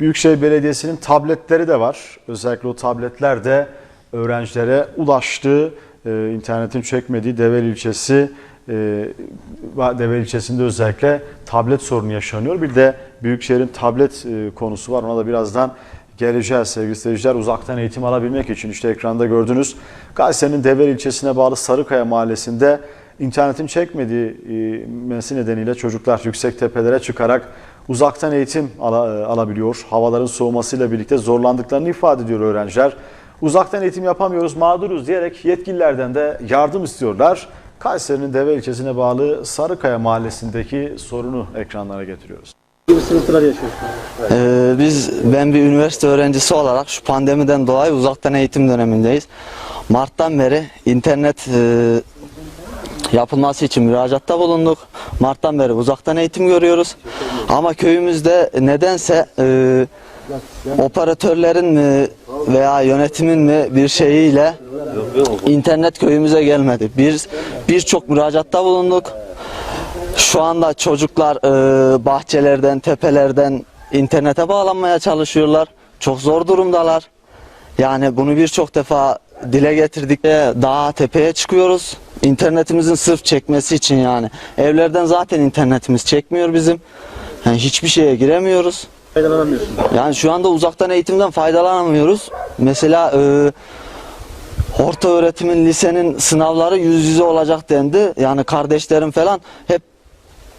Büyükşehir Belediyesi'nin tabletleri de var. Özellikle o tabletler de öğrencilere ulaştı. Ee, internetin çekmediği Develi ilçesi, e, Develi ilçesinde özellikle tablet sorunu yaşanıyor. Bir de Büyükşehir'in tablet e, konusu var. Ona da birazdan geleceğiz sevgili seyirciler. Uzaktan eğitim alabilmek için işte ekranda gördünüz. Kayseri'nin Develi ilçesine bağlı Sarıkaya mahallesinde internetin çekmediği e, nedeniyle çocuklar yüksek tepelere çıkarak uzaktan eğitim ala- e, alabiliyor. Havaların soğumasıyla birlikte zorlandıklarını ifade ediyor öğrenciler. Uzaktan eğitim yapamıyoruz, mağduruz diyerek yetkililerden de yardım istiyorlar. Kayseri'nin Deve ilçesine bağlı Sarıkaya mahallesindeki sorunu ekranlara getiriyoruz. gibi sıkıntılar yaşıyorsunuz. Ee, biz ben bir üniversite öğrencisi olarak şu pandemiden dolayı uzaktan eğitim dönemindeyiz. Mart'tan beri internet e, yapılması için müracaatta bulunduk. Mart'tan beri uzaktan eğitim görüyoruz. Ama köyümüzde nedense e, operatörlerin mi veya yönetimin mi bir şeyiyle internet köyümüze gelmedi. Bir birçok müracaatta bulunduk. Şu anda çocuklar e, bahçelerden, tepelerden internete bağlanmaya çalışıyorlar. Çok zor durumdalar. Yani bunu birçok defa dile getirdik. Dağa tepeye çıkıyoruz. İnternetimizin sırf çekmesi için yani. Evlerden zaten internetimiz çekmiyor bizim. Yani hiçbir şeye giremiyoruz. Faydalanamıyorsunuz. Yani şu anda uzaktan eğitimden faydalanamıyoruz. Mesela e, orta öğretimin, lisenin sınavları yüz yüze olacak dendi. Yani kardeşlerim falan hep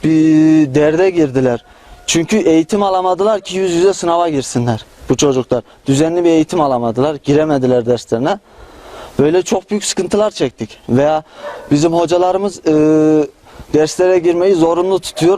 bir derde girdiler. Çünkü eğitim alamadılar ki yüz yüze sınava girsinler bu çocuklar. Düzenli bir eğitim alamadılar, giremediler derslerine. Böyle çok büyük sıkıntılar çektik. Veya bizim hocalarımız e, derslere girmeyi zorunlu tutuyor.